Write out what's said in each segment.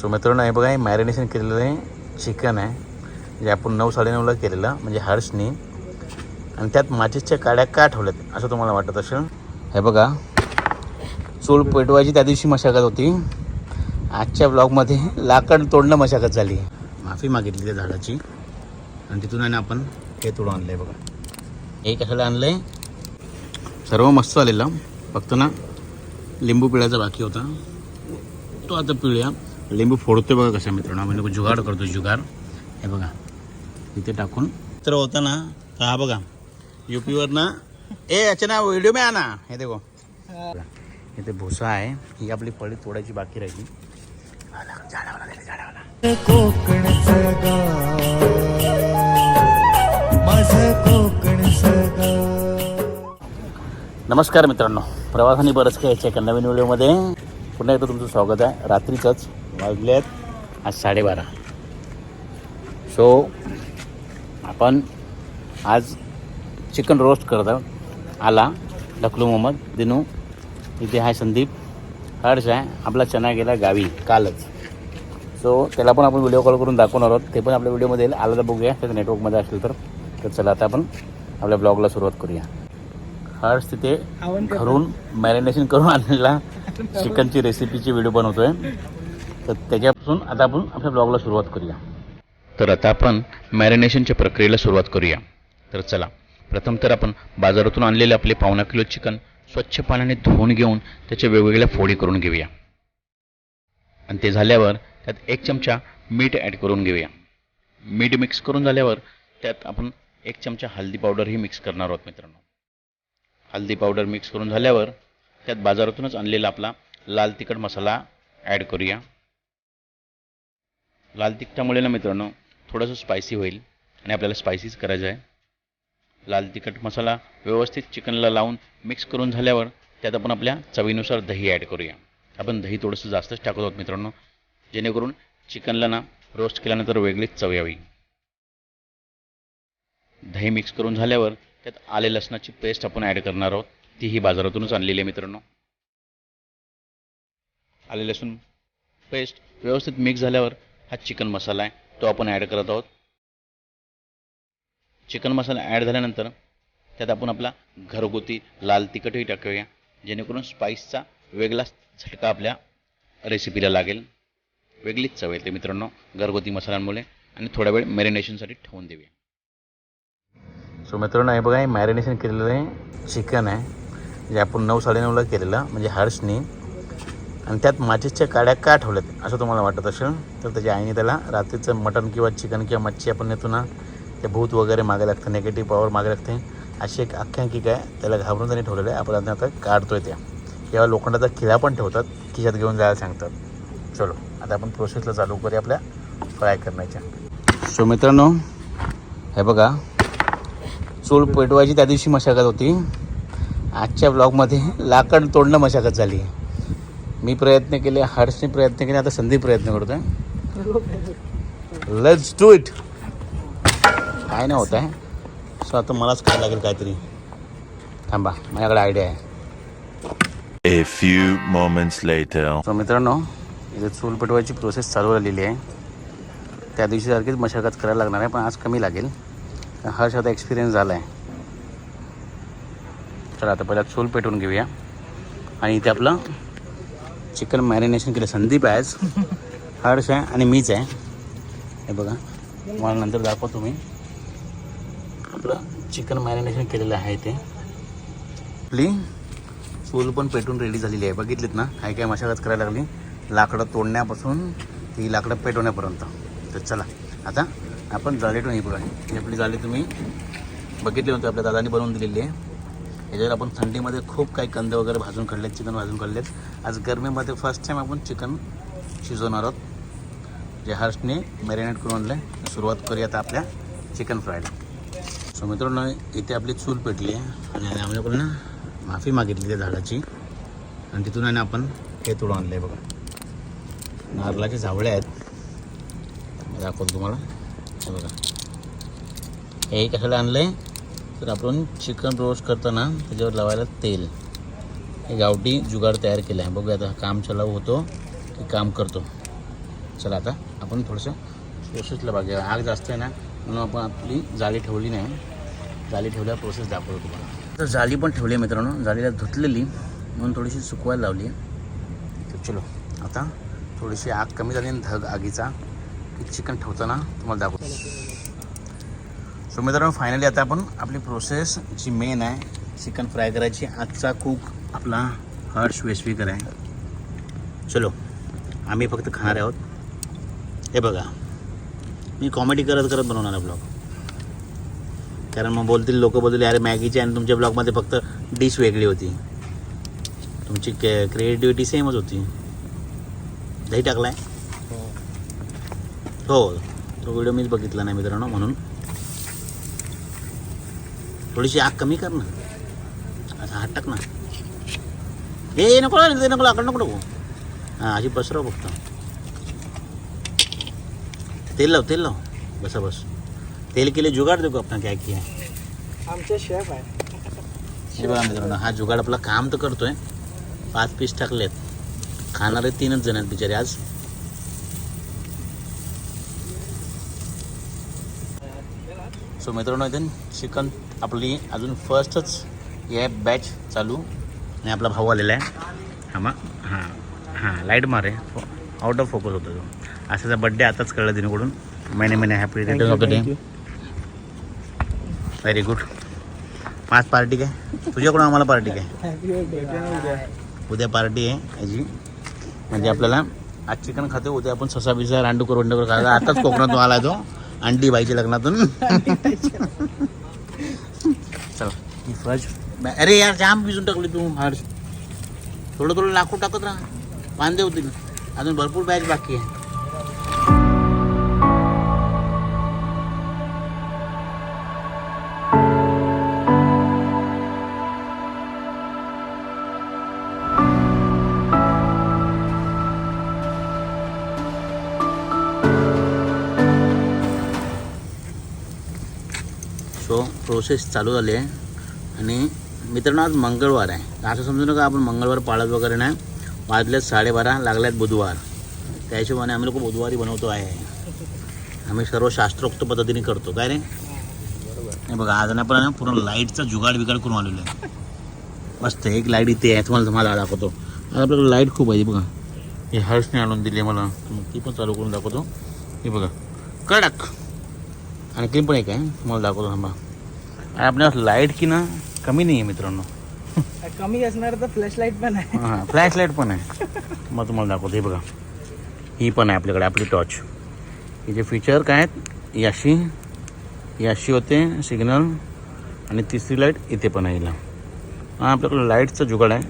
So मित्रांनो हे बघा हे मॅरिनेशन केलेलं आहे. चिकन आहे. जे आपण नऊ साडेनऊला केलेलं म्हणजे हर्षनी. आणि त्यात माचीसच्या काड्या का ठेवल्यात असं तुम्हाला वाटत असेल? हे बघा. चूल पेटवायची त्या दिवशी मशागत होती. आजच्या ब्लॉगमध्ये लाकड तोडणं मशागत झाली. माफी मागितली त्या झाडाची. आणि तिथून आहे ना आपण हे तोडून आणलं आहे बघा. हे कशाला आणलं आहे सर्व मस्त आलेलं फक्त ना लिंबू पिळायचा बाकी होता. तो आता पिळूया. लिंबू फोडतोय बघा कशा मित्रांनो. म्हणजे जुगाड करतो जुगार हे बघा. इथे टाकून. तर होता ना तर हा बघा. यूपीवर ना ए याच्या ना व्हिडिओ में आना हे देखो. इथे भुसा आहे. ही आपली फळी तोडायची बाकी राहिली. नमस्कार मित्रांनो. प्रवासाने बरंच काय याच्या एका नवीन व्हिडिओमध्ये? पुन्हा एकदा तुमचं स्वागत आहे. रात्रीचंच. वाजले आहेत आज साडेबारा. सो आपण आज चिकन रोस्ट करत आहोत. आला ढकलू मोहम्मद दिनू इथे आहे संदीप हर्ष आहे आपला चना गेला गावी कालच. सो त्याला पण आपण व्हिडिओ कॉल करून दाखवणार आहोत. ते पण आपल्या व्हिडिओमध्ये येईल. आला तर बघूया त्याचं नेटवर्कमध्ये असेल तर. तर चला आता आपण आपल्या ब्लॉगला सुरुवात करूया. हर्ष तिथे घरून मॅरिनेशन करून आणलेला चिकनची रेसिपीची व्हिडिओ बनवतोय. तर त्याच्यापासून आता आपण आपल्या ब्लॉगला सुरुवात करूया. तर आता आपण मॅरिनेशनच्या प्रक्रियेला सुरुवात करूया. तर चला प्रथम तर आपण बाजारातून आणलेले आपले पावणा किलो चिकन स्वच्छ पाण्याने धुवून घेऊन त्याच्या वेगवेगळ्या फोडी करून घेऊया. आणि ते झाल्यावर त्यात एक चमचा मीठ ॲड करून घेऊया. मीठ मिक्स करून झाल्यावर त्यात आपण एक चमचा हळदी पावडरही मिक्स करणार आहोत मित्रांनो. हळदी पावडर मिक्स करून झाल्यावर त्यात बाजारातूनच आणलेला आपला लाल तिखट मसाला ॲड करूया. लाल तिखटामुळे ना मित्रांनो थोडंसं स्पायसी होईल आणि आपल्याला स्पायसीच करायचं आहे. लाल तिखट मसाला व्यवस्थित चिकनला लावून मिक्स करून झाल्यावर त्यात आपण आपल्या चवीनुसार दही ॲड करूया. आपण दही थोडंसं जास्तच टाकत आहोत मित्रांनो जेणेकरून चिकनला ना रोस्ट केल्यानंतर वेगळीच चव यावी. दही मिक्स करून झाल्यावर त्यात आले लसणाची पेस्ट आपण ॲड करणार आहोत. तीही बाजारातूनच आणलेली आहे मित्रांनो. आले लसूण पेस्ट व्यवस्थित मिक्स झाल्यावर हा चिकन मसाला आहे तो आपण ॲड करत आहोत. चिकन मसाला ॲड झाल्यानंतर त्यात आपण आपला घरगुती लाल तिखटही टाकूया जेणेकरून स्पाईसचा वेगळाच झटका आपल्या रेसिपीला लागेल. वेगळीच चव येते मित्रांनो घरगुती मसाल्यांमुळे. आणि थोडा वेळ मॅरिनेशनसाठी ठेवून देऊया. सो मित्रांनो हे बघा हे मॅरिनेशन केलेलं आहे चिकन आहे. जे आपण नऊ साडेनऊला केलेलं म्हणजे हर्षनी आणि त्यात माचीसच्या काड्या का ठेवल्यात? असं तुम्हाला वाटत असेल तर त्याच्या आईने त्याला रात्रीचं मटण किंवा चिकन किंवा मच्छी आपण नेतो ना ते भूत वगैरे मागे लागतं नेगेटिव्ह पॉवर मागे लागते. अशी एक आख्यांकिका आहे त्याला घाबरून त्यांनी ठेवलेलं आहे. आपण आता काढतोय त्या किंवा लोखंडाचा खिळा पण ठेवतात खिशात घेऊन जायला सांगतात. चलो आता आपण प्रोसेसला चालू करूया आपल्या फ्राय करण्याच्या. सो मित्रांनो हे बघा चूल पेटवायची त्या दिवशी मशागत होती. आजच्या ब्लॉगमध्ये लाकड तोडणं मशागत झाली. मी प्रयत्न केले हर्षने प्रयत्न केले आता संदीप प्रयत्न करतोय. लेट्स डू इट काय नाही होत आहे. सो आता मलाच काय लागेल काहीतरी. थांबा माझ्याकडे आयडिया आहे. A few moments later. So मित्रांनो इथे चूल पेटवायची प्रोसेस चालू झालेली आहे. त्या दिवशी सारखीच मशागत करायला लागणार आहे पण आज कमी लागेल. हर्ष आता एक्सपिरियन्स झाला आहे चला आता पहिला चूल पेटवून घेऊया. आणि इथे आपलं चिकन मॅरिनेशन केलं. संदीप आहेच. हर्ष आहे आणि मीच आहे. हे बघा. मला नंतर दाखवा तुम्ही. आपलं चिकन मॅरिनेशन केलेलं आहे ते. आपली चूल पण पेटून रेडी झालेली आहे. बघितलीत ना? काय काय मशागत करायला लागली. लाकडं तोडण्यापासून ती लाकडं पेटवण्यापर्यंत. तर चला. आता आपण जाळीटून हे बघा ही आपली जाळी तुम्ही बघितली होती. आपल्या दादानी बनवून दिलेली आहे. याच्यावर आपण थंडीमध्ये खूप काही कंद वगैरे भाजून काढलेत चिकन भाजून काढलेत आज गरमीमध्ये फर्स्ट टाईम आपण चिकन शिजवणार आहोत. जे हर्षने मॅरिनेट करून आणलं सुरुवात करूया आता आपल्या चिकन फ्रायला सो मित्रांनो इथे आपली चूल पेटली आहे. आणि आम्ही ना माफी मागितली त्या झाडाची. आणि तिथून आहे ना आपण हे तोडून आणलं आहे बघा. नारळाचे झावळे आहेत. दाखवतो तुम्हाला. हे बघा. हे कशाला आणलं आहे तर आपण चिकन रोस्ट करताना त्याच्यावर लावायला तेल। हे गावठी जुगाड तयार केलं आहे बघूया आता काम चालू होतो की काम करतो चला आता आपण थोडंसं प्रोसेसला बघूया आग जास्त आहे ना म्हणून आपण आपली जाळी ठेवली नाही जाळी ठेवल्यावर प्रोसेस दाखवतो तुम्हाला तर जाळी पण ठेवली आहे मित्रांनो। जाळीला धुतलेली म्हणून थोडीशी सुकवायला लावली तर चलो आता थोडीशी आग कमी झाली आणि धग आगीचा की चिकन ठेवताना तुम्हाला दाखवतो. सो मित्रांनो फायनली आता आपण आपली प्रोसेस जी मेन आहे चिकन फ्राय करायची. आजचा कुक आपला हर्ष वेसवीकर आहे. चलो आम्ही फक्त खाणार आहोत. हे बघा मी कॉमेडी करत करत बनवणार ब्लॉग कारण मग बोलतील लोक बोलतील अरे मॅगीची आणि तुमच्या ब्लॉगमध्ये फक्त डिश वेगळी होती. तुमची क्रिएटिव्हिटी सेमच होती. दही टाकलाय? हो. तो व्हिडिओ मीच बघितला नाही मित्रांनो म्हणून. थोडीशी आग कमी कर ना. असं हात टाक ना. ए नको ते नको लाकड नको नको हां अशी पसरव फक्त. तेल लाव तेल लाव. बसा बस. तेल के लिए जुगाड़ देखो अपना क्या किया है आमचे शेफ आहे. हे बघा मित्रांनो हा जुगाड आपला काम तर करतोय. पाच पीस टाकलेत. खाणारे तीनच जण आहेत बिचारे आज. सो मित्रांनो इथे चिकन आपली अजून फर्स्टच हे बॅच चालू. आणि आपला भाऊ आलेला आहे. हा मग हां हां लाइट मारे आउट ऑफ फोकस होतो तो. असाचा बड्डे आताच कळलं तिनेकडून महिने महिने happy return of the day very good पाच पार्टी काय? तुझ्याकडून आम्हाला पार्टी काय? उद्या पार्टी आहे याची म्हणजे आपल्याला आज चिकन खातो उद्या आपण ससा बिसा रांडू करून करून खायला आताच कोकणातून आला तो. अंडी बाईच्या लग्नातून. चल. अरे यार जाम भिजून टाकली तू हर्ष थोडं थोडं लाकूड टाकत राहा. बांधे होतील. अजून भरपूर बॅच बाकी आहे. सो प्रोसेस चालू झाली आहे. आणि मित्रांनो आज मंगळवार आहे. असं समजू नका आपण मंगळवार पाळत वगैरे नाही. वाजल्यात साडेबारा लागल्यात बुधवार. त्या हिशोबाने आम्ही लोक बुधवारी बनवतो आहे. आम्ही सर्व शास्त्रोक्त पद्धतीने करतो काय रे? नाही बघा आज ना आपण पूर्ण लाईटचा जुगाड बिगाड करून आलेलो आहे. मस्त एक लाइट इथे आहे तुम्हाला तुम्हाला दाखवतो. आज आपल्याकडे लाइट खूप आहे बघा. हे हर्षने आणून दिली आहे मला. मग ती पण चालू करून दाखवतो. हे बघा. कडक. आणखी पण एक आहे तुम्हाला दाखवतो थांबा. आणि आपल्या लाइट की ना कमी नाही आहे मित्रांनो. कमी असणार तर फ्लॅश लाइट पण आहे. हां फ्लॅश लाइट पण आहे. मग तुम्हाला दाखवतो हे बघा. ही पण आहे आपल्याकडे आपली टॉर्च हिचे फीचर काय आहेत ही अशी होते सिग्नल आणि तिसरी लाइट इथे पण आहे हिला. हा आपल्याकडे लाईटचा जुगाड आहे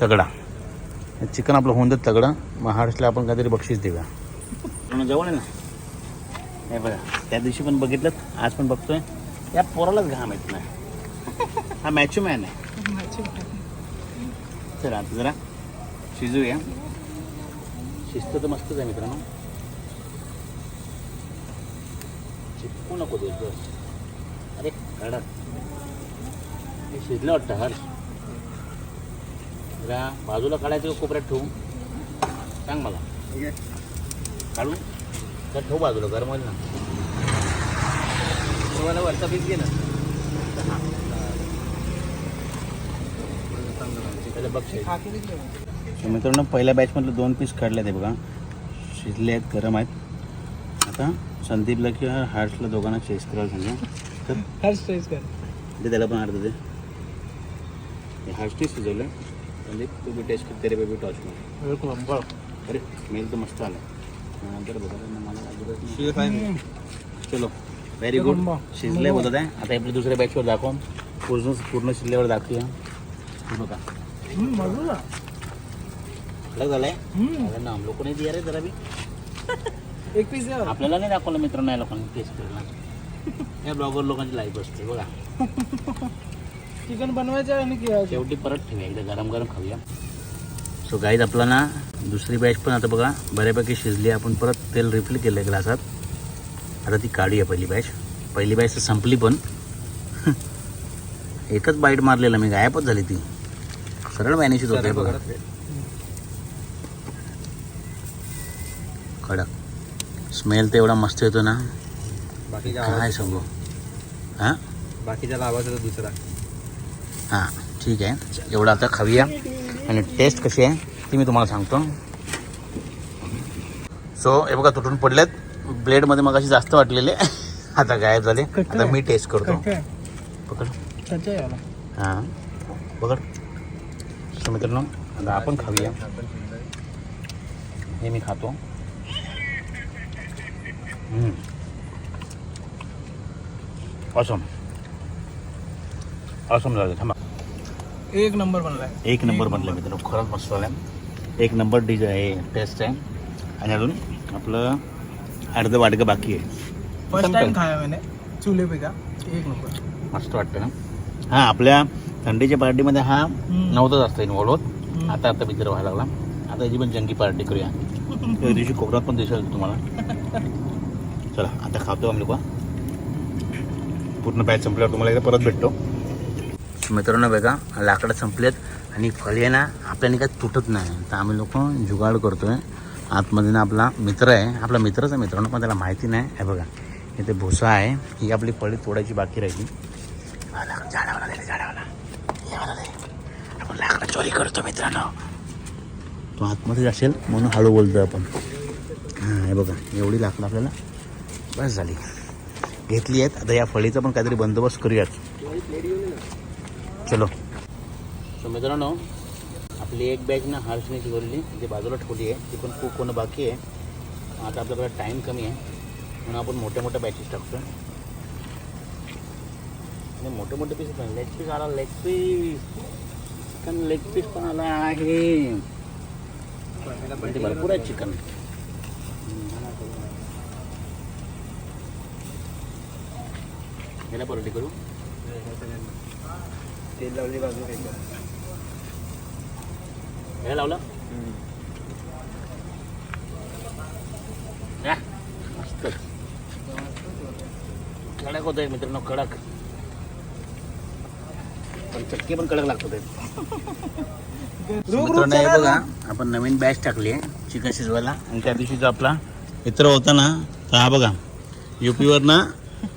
तगडा. चिकन आपलं होऊन देत तगडा. महाराष्ट्रला आपण काहीतरी बक्षीस देऊया. जवळ आहे ना? हे बघा त्या दिवशी पण बघितलं आज पण बघतोय. या पोरालाच घाम येत नाही. हा मॅचू मॅन आहे चला आता जरा शिजूया. शिस्त तर मस्तच आहे मित्रांनो. चिपकू नको देत अरे कडक हे शिजलं वाटतं हर्ष. जरा बाजूला काढायचं कोपऱ्यात ठेवू सांग मला. काढू तर ठेवू बाजूला गरम होईल ना. तुम्हाला वरचा पीस घे ना. त्याला बघ मित्रांनो पहिल्या बॅचमधले दोन पीस काढले ते बघा. शिजले आहेत गरम आहेत. आता संदीपला किंवा हार्ट्सला दोघांना टेस्ट करायला सांगा. तर हर स्ट्रेस कर. ते त्याला पण अर्ध दे. हे हार्ट्सने शिजवलं संदीप तू बी टेस्ट कर तेरे बेबी टॉच मध्ये. अरे मेल तर मस्त आलं. नाही. चलो व्हेरी गुड. शिजले बोलत आहे. आता आपल्या दुसऱ्या बॅचवर दाखव पूर्ण पूर्ण शिजल्यावर दाखवूया. बघा. अलग झालंय. ना लोक नाही दिया रे जरा बी. एक पीस द्या आपल्याला नाही दाखवलं मित्रांनो या लोकांनी टेस्ट करायला या ब्लॉगर लोकांची लाईफ असते बघा. चिकन बनवायचं आणि शेवटी परत ठेवूया. एकदा गरम गरम खाऊया. सो गाईज आपला ना दुसरी बॅच पण आता बघा बऱ्यापैकी शिजली. आपण परत तेल रिफिल केलं आहे ग्लासात. आता ती काढूया पहिली बॅच पहिली बॅच तर संपली पण. एकच बाईट मारलेला मी गायबच झाली ती. सरळ मॅनेज होते बघा. कडक. स्मेल तर एवढा मस्त येतो ना. काय सांगू? हां? बाकीच्या आवाज दुसरा. हां ठीक आहे. एवढं आता खाऊया. आणि टेस्ट कशी आहे ती मी तुम्हाला सांगतो. सो हे बघा तुटून पडलेत. ब्लेडमध्ये मग अशी जास्त वाटलेले. आता गायब झाले. आता मी टेस्ट करतो. पकड. हां. पकड. सो मित्रांनो आता आपण खाऊया. हे मी खातो. ऑसम ऑसम झालं. थांबा. एक नंबर बनलाय एक नंबर बनलं मित्रांनो खरंच मस्त झालं. एक नंबर डिश आहे टेस्ट आहे. आणि अजून आपलं अर्धं वाटकं बाकी आहे. फर्स्ट. टाइम खाया मैंने. चूल्हे पे का? एक नंबर. मस्त वाटतं ना? हां आपल्या थंडीच्या पार्टीमध्ये हा नव्हता जास्त इन्वॉल्व होत. आता आता मित्र व्हायला लागला. आता याची पण जंगी पार्टी करूया. त्या दिवशी कोकणात पण दिसेल तुम्हाला. चला आता खातो आम्ही लोक. पूर्ण बॅच संपल्यावर तुम्हाला एकदा परत भेटतो. मित्रांनो बघा लाकडं संपलेत आणि फळे ना आपल्याने काय तुटत नाही. तर आम्ही लोक जुगाड करतोय. आतमध्ये ना आपला मित्र आहे. आपला मित्रच आहे मित्रांनो पण त्याला माहिती नाही. हे बघा इथे भुसा आहे. ही आपली फळी तोडायची बाकी राहिली. झाडावाला दिले झाडावाला आपण लाकडं चोरी करतो मित्रांनो. तो आतमध्येच असेल म्हणून हळू बोलतो आपण. हां हे बघा एवढी लाकडं आपल्याला बस झाली. घेतली आहेत. आता या फळीचा पण काहीतरी बंदोबस्त करूयात. चलो. सो मित्रांनो आपली एक बॅग ना हार्सने शिकवलेली जी बाजूला ठेवली आहे ती पण खूप कोण बाकी आहे. आता आपल्याकडे टाईम कमी आहे. म्हणून आपण मोठ्या मोठ्या बॅचेस टाकतो आणि मोठे मोठे पीस पण. लेग पीस आला leg piece chicken leg piece पण आला आहे. पण ते भरपूर आहे चिकन याला परोटी करू? तेल लावली बाजू हे लावलं? कडक होत आहे मित्रांनो कडक पण चक्के पण कडक लागतो मित्रांनो हे बघा आपण नवीन बॅच टाकली आहे चिकन शिजवायला. आणि त्या दिवशी जो आपला मित्र होता ना तर हा बघा यूपीवर ना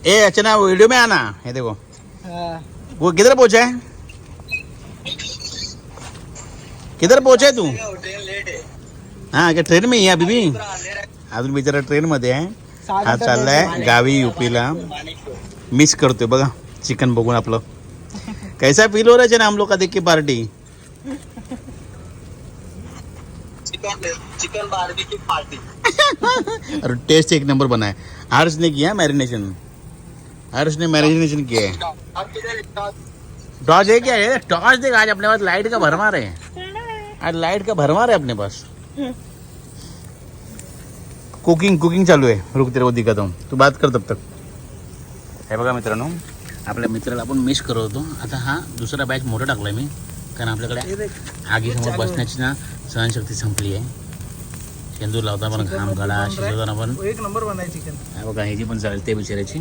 ए अच्छा ना वीडियो में आना. हे देखो. वो किधर पहुंचा है? किधर पहुँचे तू? हाँ। क्या ट्रेन में ही है अभी भी? अजून बिचारा ट्रेन मध्ये आहे हा। चाललाय गावी युपीला मिस करतोय बघा चिकन बघून आपलं। कैसा फील हो रहा है हम लोग का देख के पार्टी चिकन बार्बेक्यू पार्टी और टेस्ट एक नंबर बना है। हर्ष ने किया मैरिनेशन हर्ष ने मैरिनेशन किया है। टॉर्च है क्या है टॉर्च देख आज अपने पास लाइट का भरमार है। आज लाइट का भरमार है अपने पास? कुकिंग कुकिंग चालू आहे. रुक तेरे को दिखत हूँ. तू बात कर तब तक. हे बघा मित्रांनो आपल्या मित्राला आपण मिस करत होतो. आता हा दुसरा बॅच मोठा टाकलाय मी. कारण आपल्याकडे आगीसमोर बसण्याची ना सहनशक्ती संपली आहे. शेंदूर लावता पण घाम गळा शिजवताना पण एक नंबर बनाय चिकन. हे बघा ह्याची पण चालते बिचारायची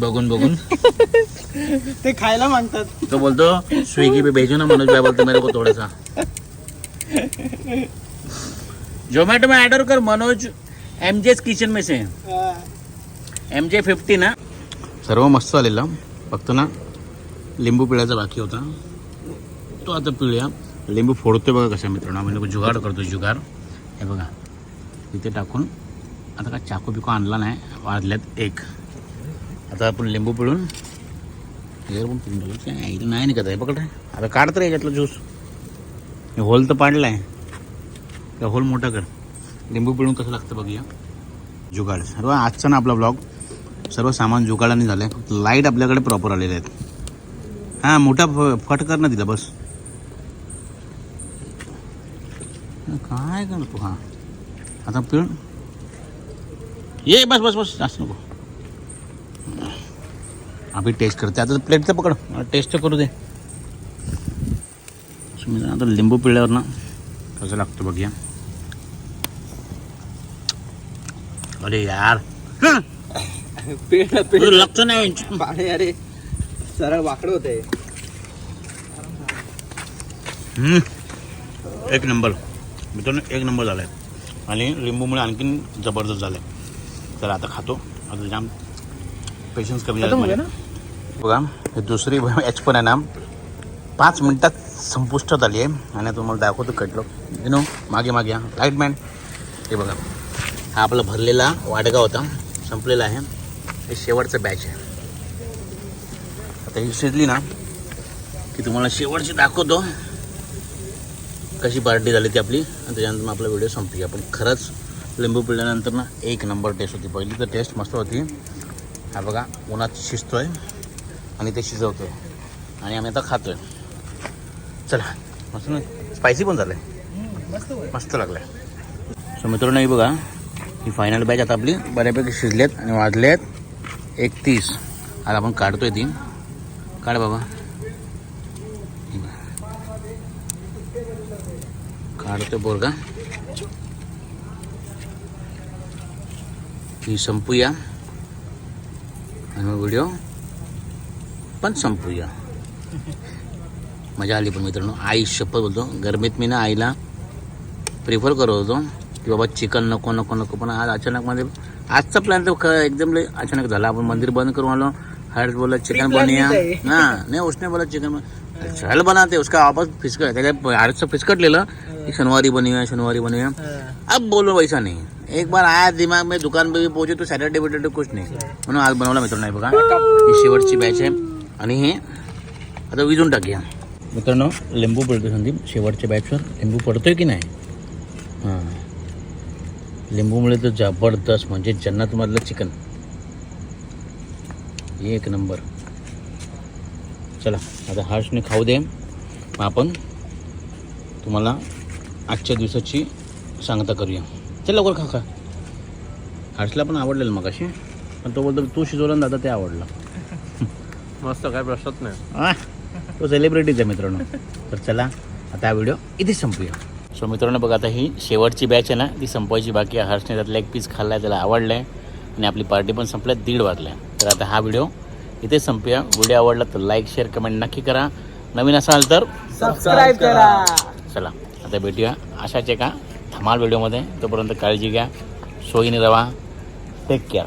बघून बघून. ते खायला मागतात. तो बोलतो स्विगी पे भेजो ना मनोज भाई बोलतो मेरे को थोड़ा सा जोमेटो में ऑर्डर कर मनोज एम जेस किचन में से। एम जे फिफ्टी ना। सर्व मस्त झालेलं. फक्त ना लिंबू पिळायचा बाकी होता. तो आता पिळूया. लिंबू फोडतोय बघा कशा मित्रांनो. आम्ही लोक जुगाड करतो जुगार हे बघा. इथे टाकून आता काय चाकू बिकू आणला नाही. वाजल्यात एक. आता आपण लिंबू पिळून हे पण पिळून नाही निघत आहे. पकड रे. आता काढत रे याच्यातलं ज्यूस होल तर पाडला आहे त्या होल मोठा कर. लिंबू पिळून कसं लागतं बघूया. जुगाड. सर्व आजचा ना आपला ब्लॉग सर्व सामान जुगाडाने झालं आहे फक्त लाइट आपल्याकडे प्रॉपर आलेले आहेत. हां मोठा फ फट कर ना तिला बस. काय करतो हां. आता पिळून. ये बस बस बस. जास्त नको. आम्ही टेस्ट करते. आता प्लेटचं पकड. टेस्ट करू दे. सुमित, आता लिंबू पिळल्यावर ना कसं लागतं बघूया अरे यार तुझं लक्ष नाही पाणी अरे सरळ वाकडं होतंय हम्म. एक नंबर मित्रांनो एक नंबर झालाय आणि लिंबूमुळे आणखीन जबरदस्त झालं आहे तर आता खातो आता जाम पेशन्स कमी झाले. बघा हे दुसरी ॲच पण आहे ना पाच मिनटात संपुष्टात आली आहे. आणि तुम्हाला दाखवतो कटलो. यु नो मागे मागे हा. लाइट मॅन हे बघा. हा आपला भरलेला वाडगा होता. संपलेला आहे. हे शेवटचं बॅच आहे. आता ही शिजली ना की तुम्हाला शेवटची दाखवतो. कशी पार्टी झाली ती आपली. आणि त्याच्यानंतर मग आपला व्हिडिओ संपली पण खरंच लिंबू पिळल्यानंतर ना एक नंबर टेस्ट होती. पहिली तर टेस्ट मस्त होती. हा बघा उन्हात शिजतो आहे आणि ते शिजवतो आहे आणि आम्ही आता खातो आहे चला. मस्त ना. स्पायसी पण झालंय. मस्त मस्त लागलंय. सो मित्रांनो ही बघा. ही फायनल बॅच आता आपली बऱ्यापैकी शिजलेत आणि वाजलेत एकतीस. आता आपण काढतोय ती काढ बाबा. काढतोय बोरगा ही संपूया. आणि मग व्हिडिओ पण संपूया. मजा आली पण मित्रांनो. आई शपथ बोलतो. गरमीत मी ना आईला प्रिफर करत होतो की बाबा चिकन नको नको नको. पण आज अचानक मध्ये आजचा प्लॅन तर एकदम अचानक झाला. आपण मंदिर बंद करून आलो. हर्ष बोला चिकन बनिया. हाँ नहीं उसने बोला चिकन चल बनाते उसका वापस फिसकट त्याच्या हर्षचं फिसकटलेलं. की शनिवारी बनवूया शनिवारी बनवूया. हा. अब बोलो वैसा नहीं. एक बार आया दिमाग में दुकान पे भी पहुंचे तो सॅटर्डे बिटरडे कुछ नाही. म्हणून आज बनवला मित्रांनो बघा. ही शेवटची बॅच आहे. आणि हे आता विजून टाकूया. मित्रांनो लिंबू पडतो संदीप. शेवटच्या बॅचवर लिंबू पडतोय की नाही? हां. लिंबूमुळे तर जबरदस्त म्हणजे जन्नतमधलं चिकन एक नंबर. चला आता हर्षने खाऊ दे. मग आपण तुम्हाला आजच्या दिवसाची सांगता करूया. चल लवकर खा खा. हर्षला पण आवडलेलं मग अशी पण तो बोलतो तू शिजवलं दादा ते आवडलं. मस्त काय प्रश्नच नाही. तो सेलिब्रिटीज आहे मित्रांनो. तर चला आता हा व्हिडिओ इथेच संपूया. सो मित्रांनो बघा आता ही शेवटची बॅच आहे ना ती संपवायची बाकी आहे. हर्षने त्यातला एक पीस खाल्ला आहे त्याला आवडलं आहे आणि आपली पार्टी पण संपल्या दीड वाजल्या. तर आता हा व्हिडिओ इथेच संपूया. व्हिडिओ आवडला तर लाईक शेअर कमेंट नक्की करा. नवीन असाल तर सबस्क्राईब करा. चला आता भेटूया. अशाच एका धमाल व्हिडिओमध्ये तोपर्यंत काळजी घ्या. सोयीने रवा. Take care